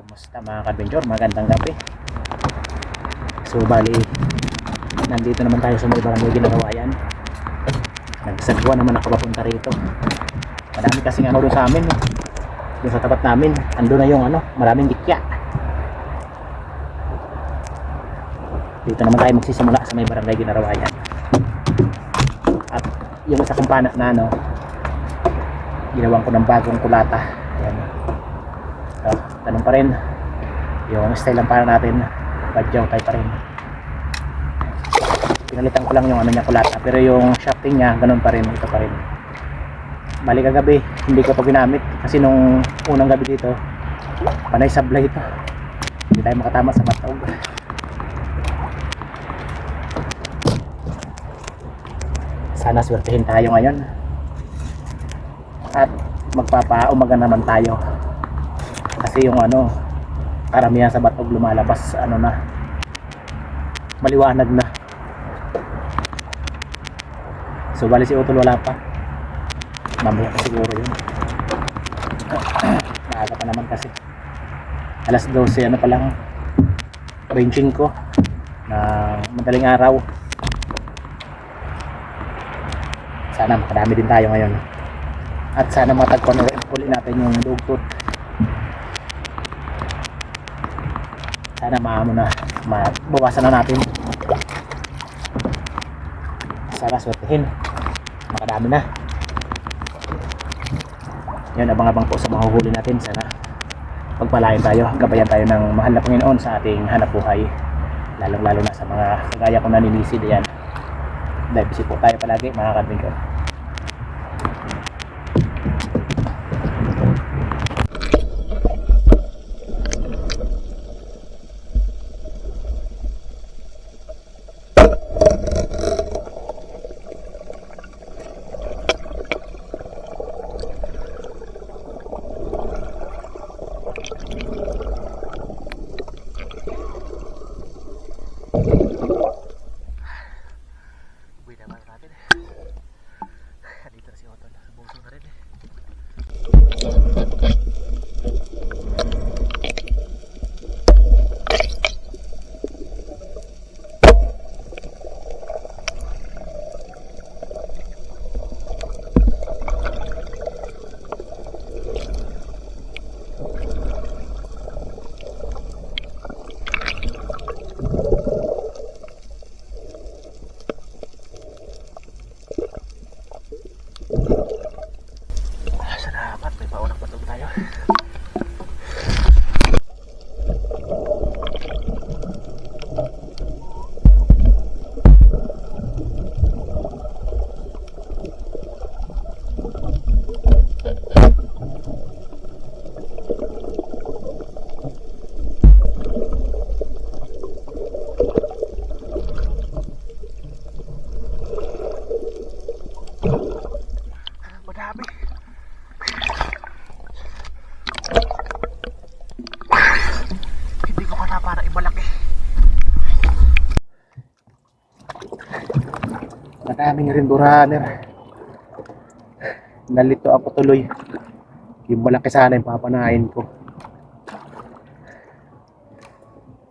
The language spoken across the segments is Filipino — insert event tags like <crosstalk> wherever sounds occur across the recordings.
Kumusta mga kadventure? Magandang gabi. So bali, nandito naman tayo sa may barangay Ginagawayan. Nagsagwa naman ako papunta rito. Madami kasing ano doon sa amin. Doon sa tapat namin, ando na yung ano, maraming dikya. Dito naman tayo magsisimula sa may barangay Ginagawayan. At yung isa kong pana na ano, ginawan ko ng bagong kulata. Tanong pa rin. Yung style lang para natin, badyaw tayo pa rin. Pinalitan ko lang yung ano niya kulata, pero yung shafting niya, ganun pa rin, ito pa rin. Bali kagabi, hindi ko to ginamit kasi nung unang gabi dito, panay sablay ito. Hindi tayo makatama sa batog. Sana swertehin tayo ngayon. At magpapaumaga naman tayo kasi yung ano karamihan sa batog lumalabas ano na maliwanag na. So bali si Utol wala pa. Mamaya pa siguro yun. <clears throat> Maaga pa naman kasi. Alas 12 ano pa lang ranging ko na madaling araw. Sana makadami din tayo ngayon. At sana matagpuan ulit natin yung dugtut sana maamo na mabawasan na natin. Sana swertihin. Makadami na. Yun abang-abang po sa mga huli natin. Sana pagpalain tayo gabayan tayo ng mahal na Panginoon sa ating hanap buhay. Lalong lalo na sa mga kagaya ko naninisid yan busy po tayo palagi mga kadwin Maraming rin runner. Nalito ako tuloy. Yung malaki sana yung papanahin ko.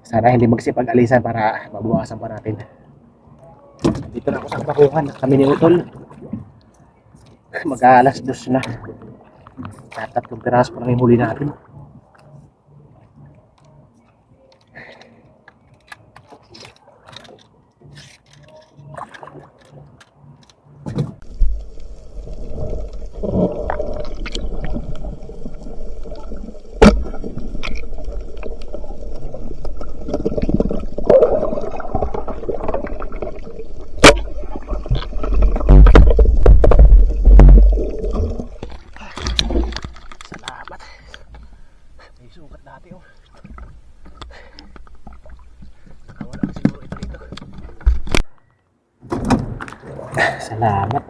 Sana hindi magsipag-alisan para mabuwasan pa natin. Dito na ako sa bakuhan. Kami ni Utol. Mag-aalas dos na. Tatatlong piraso pa lang yung huli natin.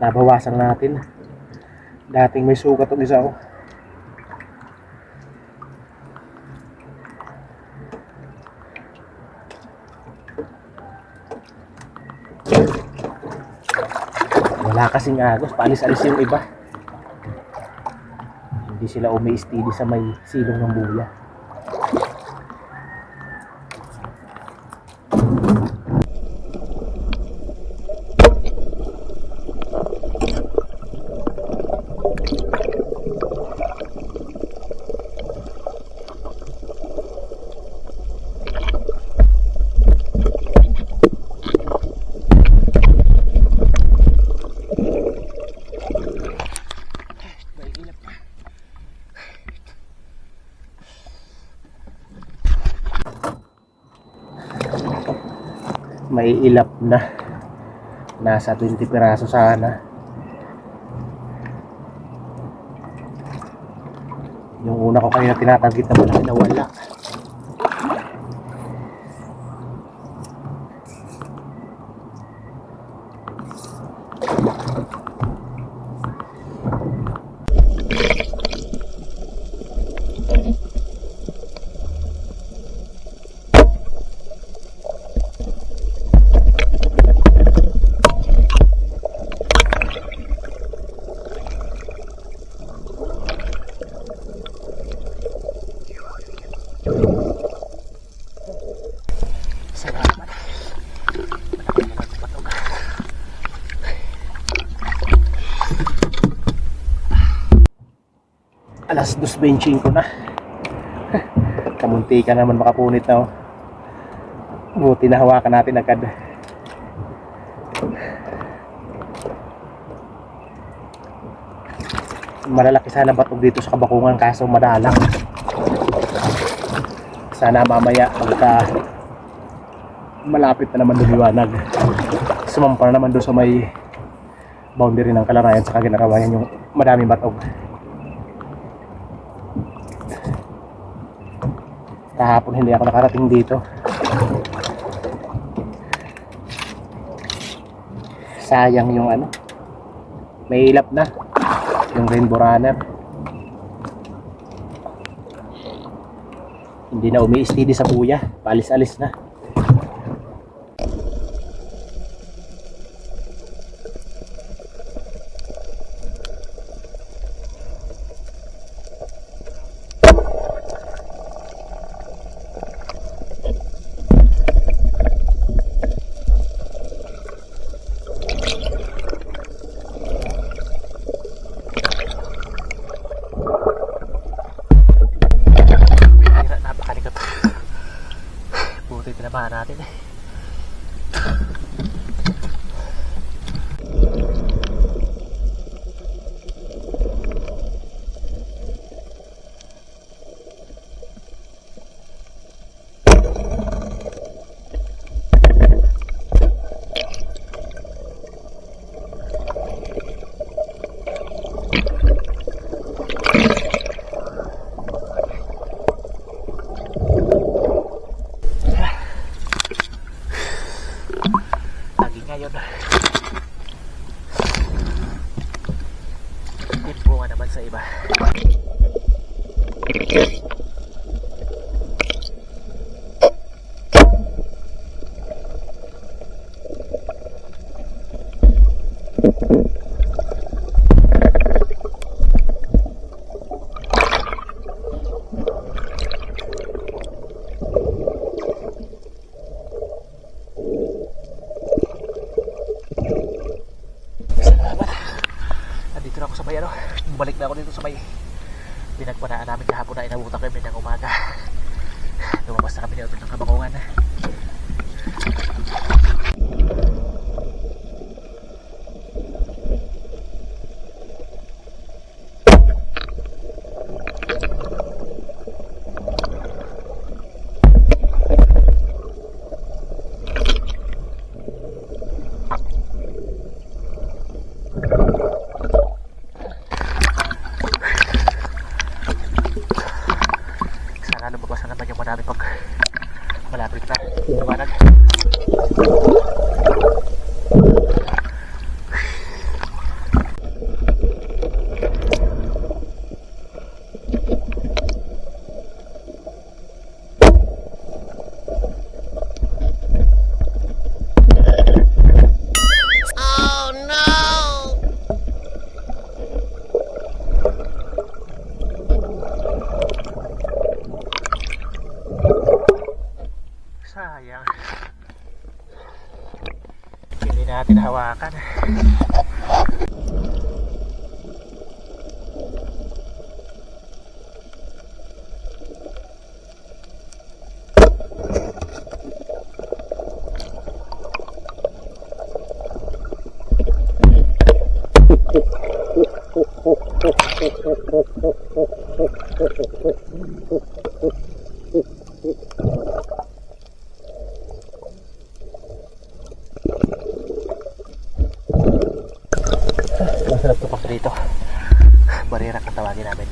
Nabawasan natin. Dating may sukat ang isa oh. Wala kasing agos, paalis-alis yung iba. Hindi sila umi-steady sa may silong ng buya. May ilap na. Nasa 20 piraso sana. Yung una ko kanina tinatagit na malaki na wala alas 2.25 na. Kamunti ka naman makapunit na oh. buti na hawakan natin agad. Malalaki sana batog dito sa kabakungan kaso madalang. Sana mamaya pagka malapit na naman lumiwanag sumampa na naman doon sa may boundary ng kalarayan sa kaginarawayan yung madaming batog kahapon hindi ako nakarating dito. Sayang yung ano. May ilap na. Yung rainbow runner. Hindi na umi-steady sa kuya. Palis-alis na Tinabahan natin eh. <laughs> hawakan. Barera kung tawagin namin.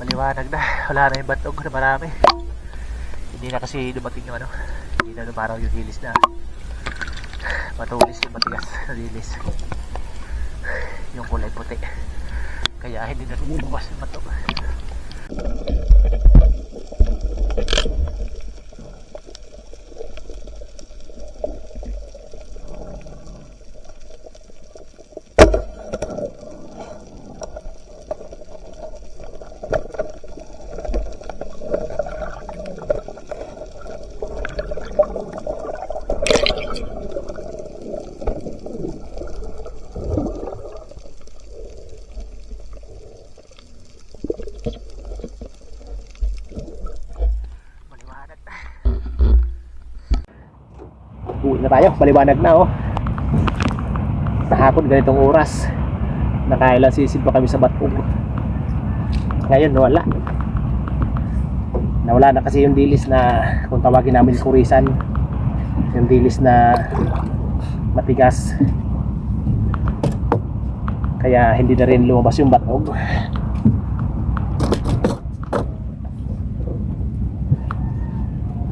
Maliwanag na. Wala na yung batog na marami. Hindi na kasi dumating yung ano. Hindi na lumaraw yung hilis na. Matulis yung matigas na hilis. Yung kulay puti. Kaya hindi na lumabas yung batog. Maliwanag na. Uwi na tayo. Maliwanag na oh. Sa hapon ganitong oras. Nakailan sisid pa kami sa Batog. Ngayon wala. Nawala na kasi yung dilis na kung tawagin namin kurisan. Yung dilis na matigas. Kaya hindi na rin lumabas yung batog.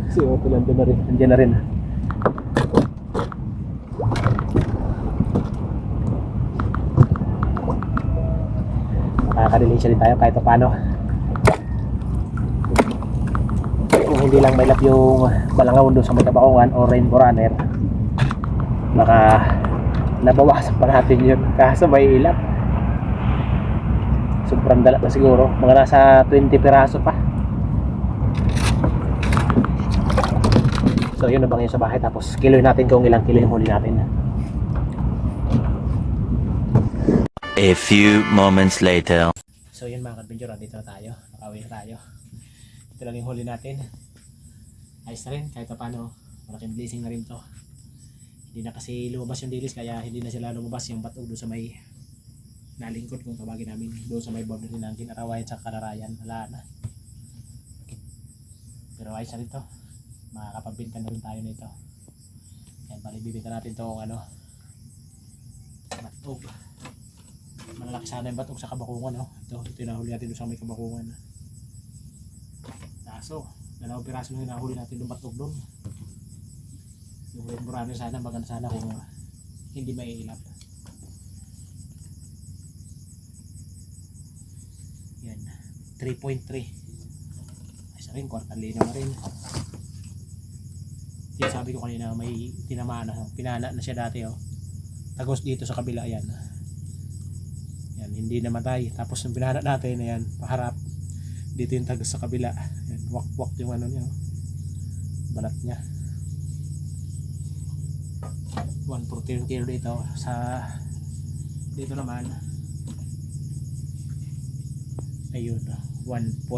Si Otto nandun na rin. Nandiyan na rin. Makakadelinsya din tayo kahit pa paano. Kung hindi lang mailap yung balangawon doon sa may kabakungan o rainbow runner, baka nabawasan pa natin yun kaso may ilap. Sobrang dala pa siguro. Mga nasa 20 piraso pa. So yun na bang yun sa bahay tapos kiloy natin kung ilang kilo yung huli natin. A few moments later. So yun mga kadventure, dito na tayo. Nakawin na tayo. Ito lang yung huli natin. Ayos na rin kahit pa paano. Malaking blessing na rin to. Hindi na kasi lumabas yung dilis kaya hindi na sila lumabas yung batog doon sa may nalingkod kung tawagin namin doon sa may boundary ng Ginarawayan sa Kararayan. Wala na. Pero ayos na rin to. Makakapagbinta na rin tayo nito. Yan, bali bibinta natin tong ano batog malalaki sana yung batong sa kabakungan no? ito, ito yung nahuli natin doon sa may kabakungan kaso dalawang piraso lang yung nahuli natin doon batog doon yung red burano sana maganda sana kung hindi maiilap yan 3.3 ay sa rin kwartal lino na rin Yung sabi ko kanina may tinamaan na, pinana na siya dati oh. Tagos dito sa kabila yan. Yan, hindi namatay. Tapos yung pinana natin, ayan, paharap. Dito yung tagos sa kabila. Yan, wak-wak yung ano niya. oh. Balat niya. 140 yung kilo dito. Sa dito naman ayun 1.6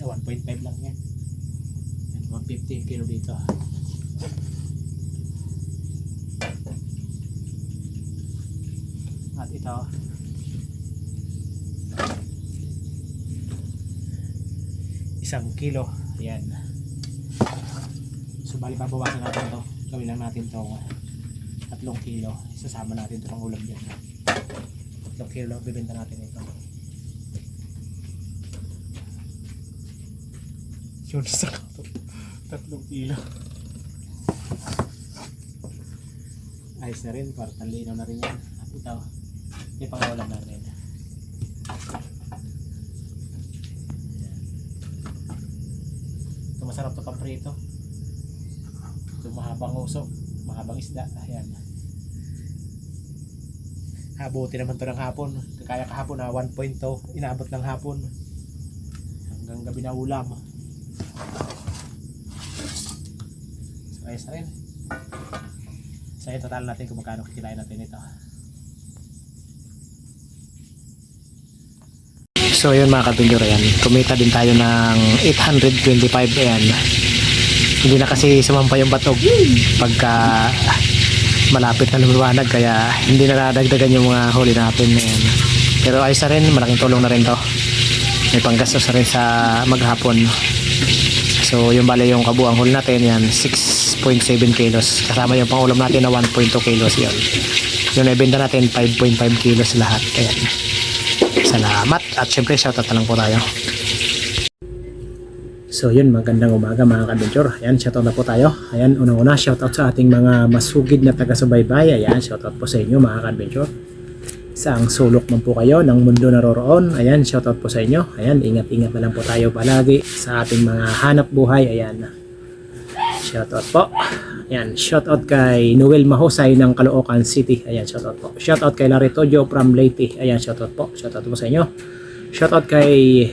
ah, 1.5 lang yan Yan, 150 yung kilo dito at ito isang kilo. Yan so bali babawasan natin to. Gawin lang natin to tatlong kilo. Isasama natin ito pang ulam dyan. Tatlong kilo bibenta natin ito. Yun sa kato. Tatlong kilo. Ayos na rin. Parang linaw na rin yan. Ito. May pangulam natin masarap to paprito ito mahabang usok mahabang isda. Ayan. Habuti naman to ng hapon. Kaya kahapon na 1.2 inabot ng hapon. Hanggang gabi na ulam. So ayos na rin. So yun total natin kung magkano kikilain natin ito So yun mga kabinyor ayan, kumita din tayo ng 825 ayan. Hindi na kasi sumampa yung batog pagka malapit na lumiwanag kaya hindi na nadagdagan yung mga huli natin ayan. Pero ayos na rin, malaking tulong na rin to. May panggastos na rin sa maghapon. So yung bale yung kabuang huli natin yan 6.7 kilos. Kasama yung pangulam natin na 1.2 kilos yun. Yung naibenta natin 5.5 kilos lahat. Ayan. Salamat at syempre shoutout na lang po tayo. So yun, magandang umaga mga ka-adventure. Ayan, shoutout na po tayo. Ayan, unang-una, shoutout sa ating mga masugid na taga-subaybay. Ayan, shoutout po sa inyo mga ka-adventure. Saang sulok man po kayo ng mundo naroroon. Ayan, shoutout po sa inyo. Ayan, ingat-ingat na lang po tayo palagi sa ating mga hanap buhay. Ayan, shoutout po. Ayan, shoutout kay Noel Mahusay ng Caloocan City. Ayan, shoutout po. Shoutout kay Larry Tojo from Leyte. Ayan, shoutout po. Shoutout po sa inyo. Shoutout kay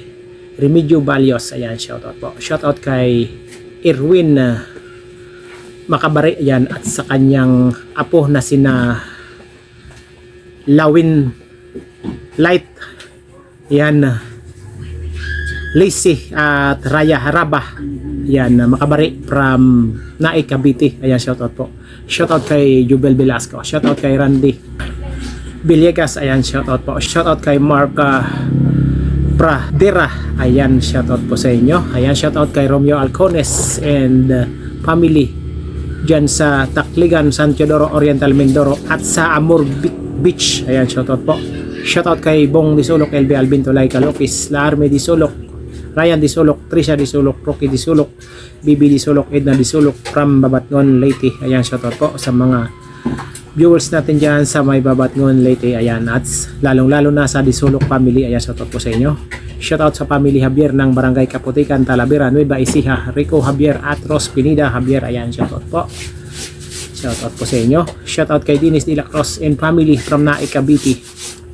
Remedio Balios. Ayan, shoutout po. Shoutout kay Irwin uh, Makabari. Ayan, at sa kanyang apo na sina Lawin Light. Ayan, uh, Lacey at Raya Haraba. Yan, uh, makabari from Naik Cavite. Ayan, shoutout po. Shoutout kay Jubel Velasco. Shoutout kay Randy Villegas. Ayan, shoutout po. Shoutout kay Mark uh, Pradera. Ayan, shoutout po sa inyo. Ayan, shoutout kay Romeo Alcones and family dyan sa Takligan, San Teodoro, Oriental Mindoro at sa Amur Bi- Beach. Ayan, shoutout po. Shoutout kay Bong Disulok, LB Albin Tulay Calopis, La Arme Disulok, Ryan Disulok, Trisha Disulok, Rocky Disulok, Bibi Disulok, Edna Disulok from Babatngon, Leyte. Ayan, shoutout po sa mga viewers natin dyan sa may Babatngon, Leyte. Ayan, at lalong-lalo na sa Disulok family. Ayan, shoutout po sa inyo. Shoutout sa family Javier ng Barangay Kaputikan, Talavera, Nueva Ecija, Rico Javier at Ros Pinida Javier. Ayan, shoutout po. Shoutout po sa inyo. Shoutout kay Dennis De La Cruz and family from Naik Cavite.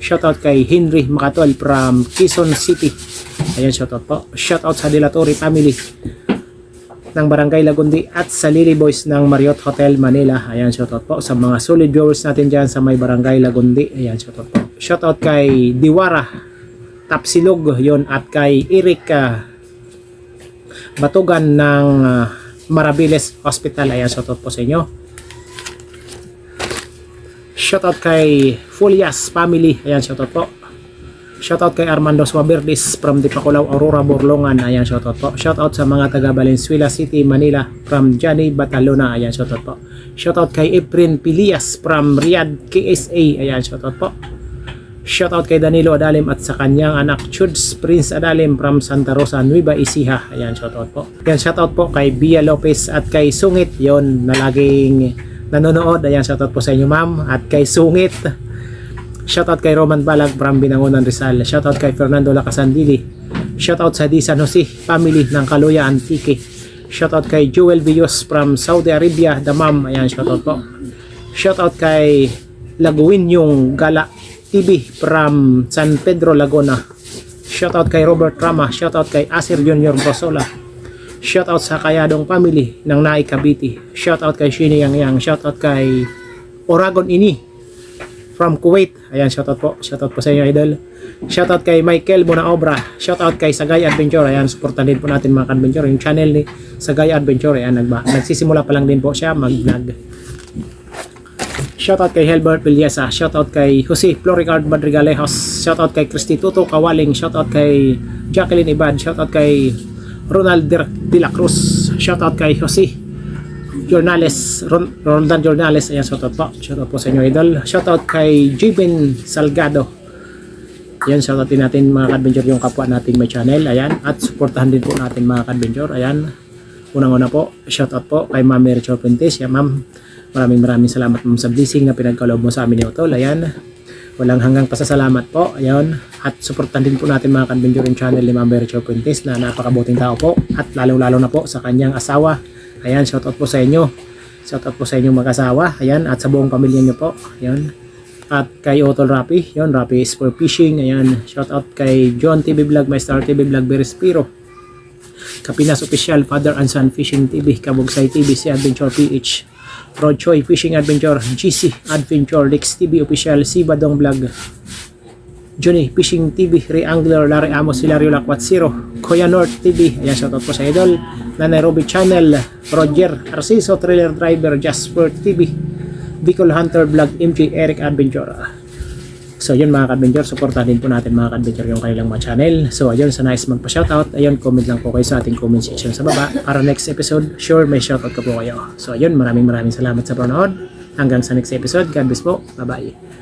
Shoutout kay Henry Macatol from Quezon City. Ayan, shoutout po. Shoutout sa Delatori family ng Barangay Lagundi at sa Lily Boys ng Marriott Hotel Manila. Ayan, shoutout po sa mga solid viewers natin dyan sa may Barangay Lagundi. Ayan, shoutout po. Shoutout kay Diwara Tapsilog yon at kay Eric ah, Batugan ng ah, Marabiles Hospital. Ayan, shoutout po sa inyo. Shoutout kay Fulias family. Ayan, shoutout po. Shoutout kay Armando Suaberdes from Dipakulaw, Aurora, Borlongan. Ayan, shoutout po. Shoutout sa mga taga Valenzuela City, Manila from Johnny Batalona. Ayan, shoutout po. Shoutout kay Efren Pilias from Riyadh, KSA. Ayan, shoutout po. Shoutout kay Danilo Adalim at sa kanyang anak Chuds Prince Adalim from Santa Rosa, Nueva Ecija. Ayan, shoutout po. Ayan, shoutout po kay Bia Lopez at kay Sungit. yon na laging nanonood. Ayan, shoutout po sa inyo ma'am. At kay Sungit. Shoutout kay Roman Balag from Binangonan Rizal. Shoutout kay Fernando Lacasandili. Shoutout sa Di San Jose family ng Kaluya Antique. Shoutout kay Jewel Villos from Saudi Arabia, Damam. Ayan, shoutout po. Shoutout kay Laguin yung Gala TV from San Pedro, Laguna. Shoutout kay Robert Rama. Shoutout kay Asir Junior Brosola. Shoutout sa Kayadong Family ng Naik Cavite. Shoutout kay Shini Yang Yang. Shoutout kay Oragon Ini from Kuwait. Ayan, shoutout po. Shoutout po sa inyo, idol. Shoutout kay Michael Bonaobra. Shoutout kay Sagay Adventure. Ayan, supportan din po natin mga adventure Yung channel ni Sagay Adventure. Ayan, nagba, nagsisimula pa lang din po siya mag-vlog. Shoutout kay Helbert Villesa. Shoutout kay Jose Floricard Madrigalejos. Shoutout kay Christy Tuto Kawaling. Shoutout kay Jacqueline Ibad. Shoutout kay Ronald De La Cruz. Shoutout kay Jose Jornales. Ron Roldan Jornales. Ayan, shoutout po. Shoutout po sa inyo, idol. Shoutout kay Jibin Salgado. Ayan, shoutout din natin mga adventure yung kapwa nating may channel. Ayan, at supportahan din po natin mga adventure Ayan, unang-una po, shoutout po kay Ma'am Mary Jo Fuentes. Ayan, ma'am, maraming maraming salamat ma'am sa blessing na pinagkaloob mo sa amin ni Utol. Ayan, walang hanggang pasasalamat po. Ayan, at supportahan din po natin mga adventure yung channel ni Ma'am Mary Jo Fuentes na napakabuting tao po. At lalong-lalo na po sa kanyang asawa. Ayan, shoutout po sa inyo. Shoutout po sa inyong mag-asawa. Ayan, at sa buong pamilya niyo po. Ayan, at kay Otol Rapi, yon Rapi is for fishing, ayan, shout out kay John TV Vlog, My Star TV Vlog, Berispiro, Kapinas Official, Father and Son Fishing TV, Kabugsay TV, si Adventure PH, Rod Choi Fishing Adventure, GC Adventure, Lex TV Official, si Badong Vlog, Johnny Fishing TV, Ray Angler, Larry Amos, Hilario Lakwat Zero, Koya North TV, ayan, shout out po sa idol, na Nairobi Channel, Roger Arciso, Trailer Driver, Jasper TV, Bicol Hunter Vlog, MJ Eric Adventure. So yun mga ka-adventure, din po natin mga ka-adventure yung kanilang mga channel. So ayun, sa nice magpa-shoutout, ayun, comment lang po kayo sa ating comment section sa baba. Para next episode, sure may shoutout ka po kayo. So ayun, maraming maraming salamat sa panonood. Hanggang sa next episode, God bless po. Bye-bye.